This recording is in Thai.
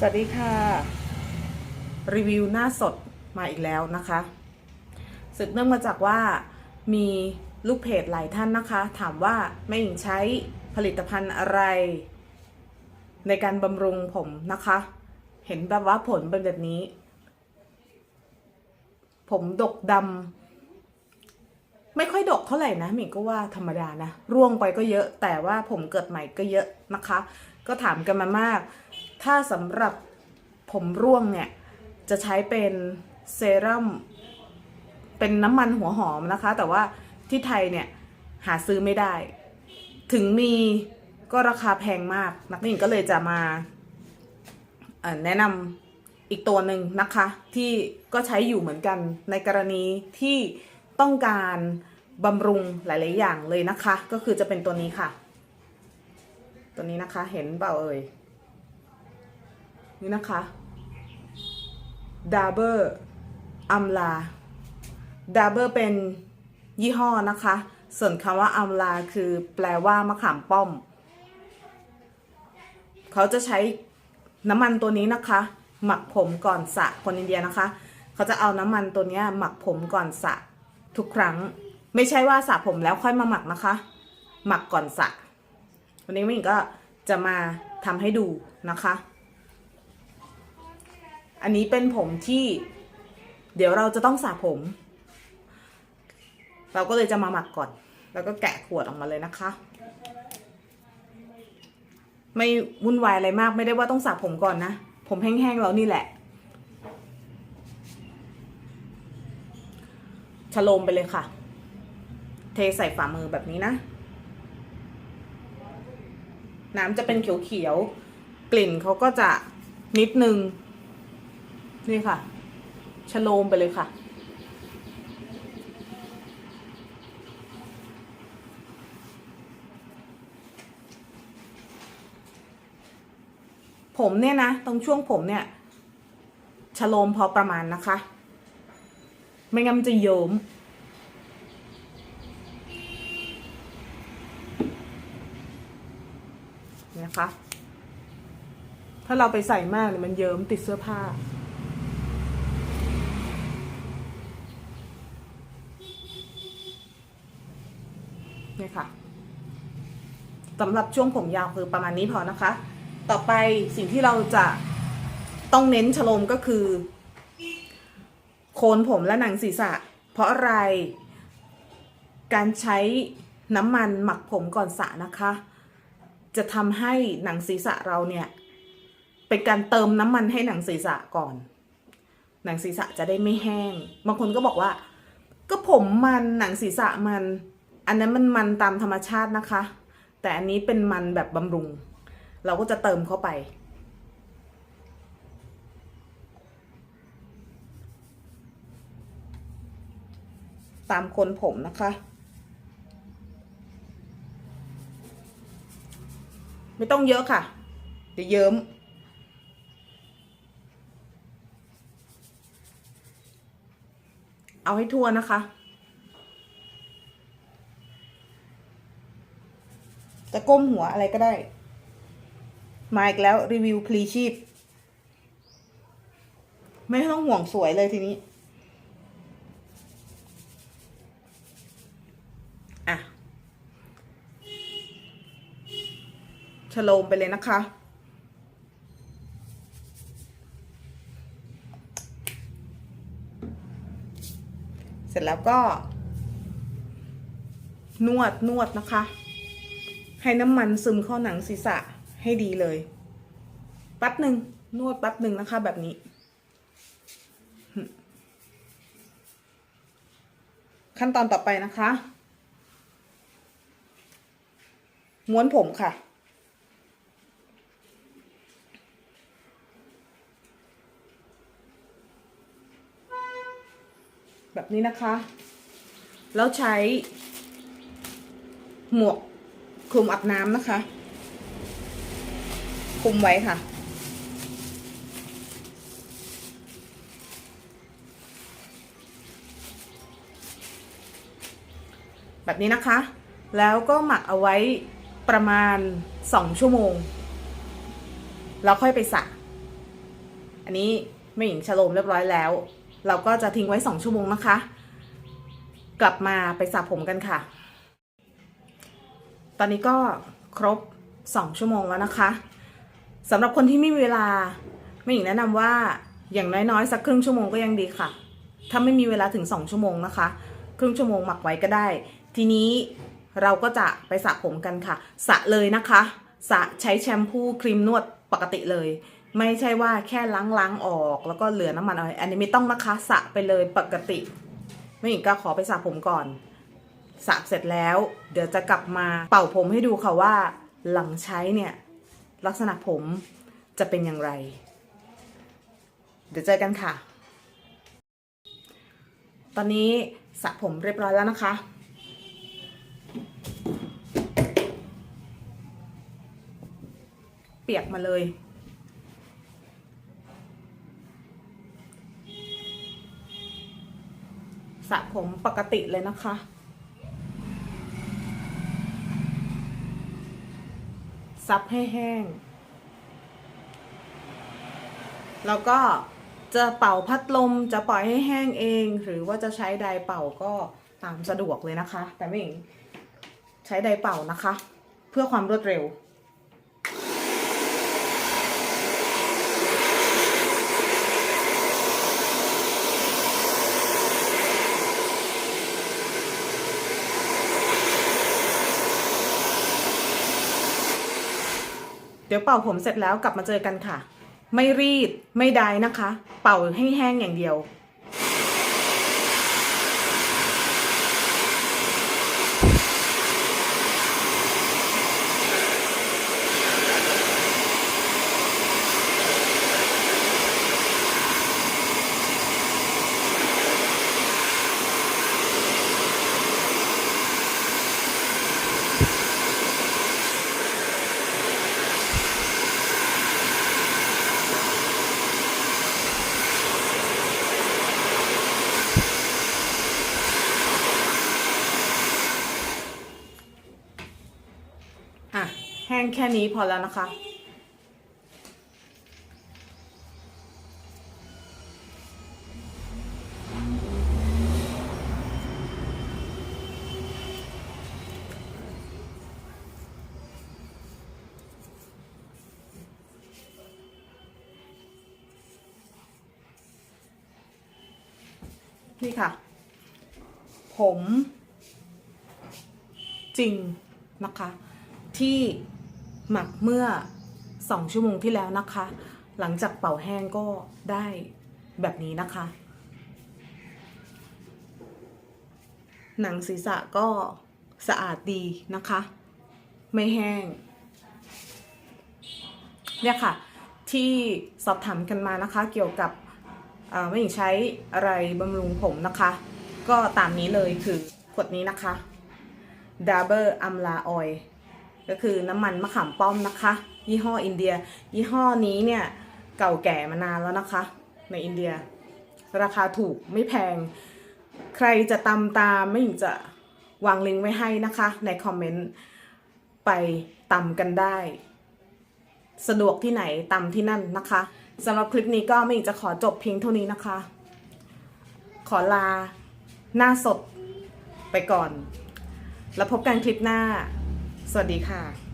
สวัสดีค่ะ รีวิวหน้าสดมาอีกแล้วนะคะสืบเนื่องมาจากว่ามีลูกเพจหลายท่านนะคะ ถามว่าแม่หญิงใช้ผลิตภัณฑ์อะไร ในการบำรุงผมนะคะ เห็นแบบว่าผลเป็นแบบนี้ ผมดกดำไม่ค่อยดกเท่าไหร่นะหมิงก็ว่าธรรมดานะ ร่วงไปก็เยอะ แต่ว่าผมเกิดใหม่ก็เยอะนะคะ ก็ถามกันมามาก ถ้าสำหรับผมร่วงเนี่ย จะใช้เป็นเซรั่มเป็นน้ำมันหัวหอมนะคะ แต่ว่าที่ไทยเนี่ย หาซื้อไม่ได้ ถึงมีก็ราคาแพงมาก นักหญิงก็เลยจะมาแนะนำอีกตัวหนึ่งนะคะ ที่ก็ใช้อยู่เหมือนกันในกรณีที่ต้องการบำรุงหลาย ๆ อย่างเลยนะคะ ก็คือจะเป็นตัวนี้ค่ะ ตัวนี้นะคะเห็นเปล่าเอ่ย นี่นะคะดาเบอร์อัมลาดาเบอร์เป็นยี่ห้อนะคะ ส่วนคำว่าอัมลาคือแปลว่ามะขามป้อม เขาจะใช้น้ำมันตัวนี้นะคะ หมักผมก่อนสระคนอินเดียนะคะ เขาจะเอาน้ำมันตัวนี้หมักผมก่อนสระทุกครั้ง ไม่ใช่ว่าสระผมแล้วค่อยมาหมักนะคะ หมักก่อนสระวันนี้มิ่งก็จะมาทำให้ดูนะคะ อันนี้เป็นผมที่ เดี๋ยวเราจะต้องสระผม เราก็เลยจะมาหมักก่อน แล้วก็แกะขวดออกมาเลยนะคะ ไม่วุ่นวายอะไรมากไม่ได้ว่าต้องสระผมก่อนนะ ผมแห้งๆแล้วนี่แหละชโลมไปเลยค่ะ เทใส่ฝ่ามือแบบนี้นะ น้ำจะเป็นเขียวๆ กลิ่นเขาก็จะนิดนึง นี่ค่ะชโลมไปเลยค่ะ ผมเนี่ยนะ ตรงช่วงผมเนี่ยชโลมพอประมาณนะคะ ไม่งั้นมันจะโยมนะคะ ถ้าเราไปใส่มากเนี่ยมันเยิ้มติดเสื้อผ้า เนี่ยค่ะสำหรับช่วงผมยาวคือประมาณนี้พอนะคะ ต่อไปสิ่งที่เราจะต้องเน้นชโลมก็คือ โคนผมและหนังศีรษะ เพราะอะไร การใช้น้ำมันหมักผมก่อนสระนะคะ จะทำให้หนังศีรษะเราเนี่ย เป็นการเติมน้ำมันให้หนังศีรษะก่อน หนังศีรษะจะได้ไม่แห้ง บางคนก็บอกว่า ก็ผมมันหนังศีรษะมัน อันนั้นมันมันตามธรรมชาตินะคะ แต่อันนี้เป็นมันแบบบำรุง เราก็จะเติมเข้าไป ตามคนผมนะคะ ไม่ต้องเยอะค่ะเดี๋ยวเยิ้มเอาให้ทั่วนะคะ จะก้มหัวอะไรก็ได้ มาอีกแล้วรีวิวพลีชีพ ไม่ต้องห่วงสวยเลยทีนี้ อะชโลมไปเลยนะคะ เสร็จแล้วก็ นวดนวดนะคะ ให้น้ำมันซึมเข้าหนังศีรษะให้ดีเลยแป๊บหนึ่งนวดแป๊บหนึ่งนะคะ แบบนี้ ขั้นตอนต่อไปนะคะ ม้วนผมค่ะ แบบนี้นะคะ แล้วใช้หมวก คลุมอาบน้ำนะคะ คลุมไว้ค่ะ แบบนี้นะคะ แล้วก็หมักเอาไว้ประมาณ 2 ชั่วโมง แล้วค่อยไปสระอันนี้แม่หญิงฉโลมเรียบร้อยแล้ว เราก็จะทิ้งไว้ 2 ชั่วโมงนะคะ กลับมาไปสระผมกันค่ะ ตอนนี้ก็ครบ 2 ชั่วโมงแล้วนะคะสำหรับคนที่ไม่มีเวลาแม่หญิงแนะนำว่าอย่างน้อยๆ สักครึ่งชั่วโมงก็ยังดีค่ะ ถ้าไม่มีเวลาถึง 2 ชั่วโมงนะคะ ครึ่งชั่วโมงหมักไว้ก็ได้ ทีนี้เราก็จะไปสระผมกันค่ะสระเลยนะคะสระใช้แชมพูครีมนวดปกติเลย ไม่ใช่ว่าแค่ล้างล้างๆออกแล้วก็เหลือน้ำมันอะไรอันนี้ไม่ต้องนะคะสระไปเลยปกติแม่หญิงก็ขอไปสระผมก่อน สระเสร็จแล้ว เดี๋ยวจะกลับมาเป่าผมให้ดูค่ะว่า หลังใช้เนี่ย ลักษณะผมจะเป็นอย่างไร เดี๋ยวเจอกันค่ะ ตอนนี้สระผมเรียบร้อยแล้วนะคะ เปียกมาเลยสระผมปกติเลยนะคะ ซับให้แห้ง แล้วก็จะเป่าพัดลมจะปล่อยให้แห้งเอง หรือว่าจะใช้ไดร์เป่าก็ตามสะดวกเลยนะคะ แต่ไม่ใช้ไดร์เป่านะคะ เพื่อความรวดเร็ว เดี๋ยวเป่าผมเสร็จแล้วกลับมาเจอกันค่ะ ไม่รีดไม่ได้นะคะ เป่าให้แห้งอย่างเดียว อะ แห้งแค่นี้พอแล้วนะคะ นี่ค่ะ ผมจริงนะคะที่ หมักเมื่อ 2 ชั่วโมงที่แล้วนะคะ หลังจากเป่าแห้งก็ได้แบบนี้นะคะ หนังศีรษะก็สะอาดดีนะคะ ไม่แห้ง เนี่ยค่ะ ที่สอบถามกันมานะคะ เกี่ยวกับเอ่อไม่หญิงใช้อะไรบำรุงผมนะคะ ก็ตามนี้เลยคือขวดนี้นะคะดาเบอร์อัมลาออย ก็คือน้ำมันมะขามป้อมนะคะ ยี่ห้ออินเดีย ยี่ห้อนี้เนี่ยเก่าแก่มานานแล้วนะคะ ในอินเดีย ราคาถูกไม่แพง ใครจะตามตามไม่หญิงจะวางลิงก์ไว้ให้นะคะ ในคอมเมนต์ไปตามกันได้ สะดวกที่ไหนตามที่นั่นนะคะสำหรับคลิปนี้ก็ไม่หญิงจะขอจบเพียงเท่านี้นะคะ ขอลาหน้าสดไปก่อน แล้วพบกันคลิปหน้า สวัสดีค่ะ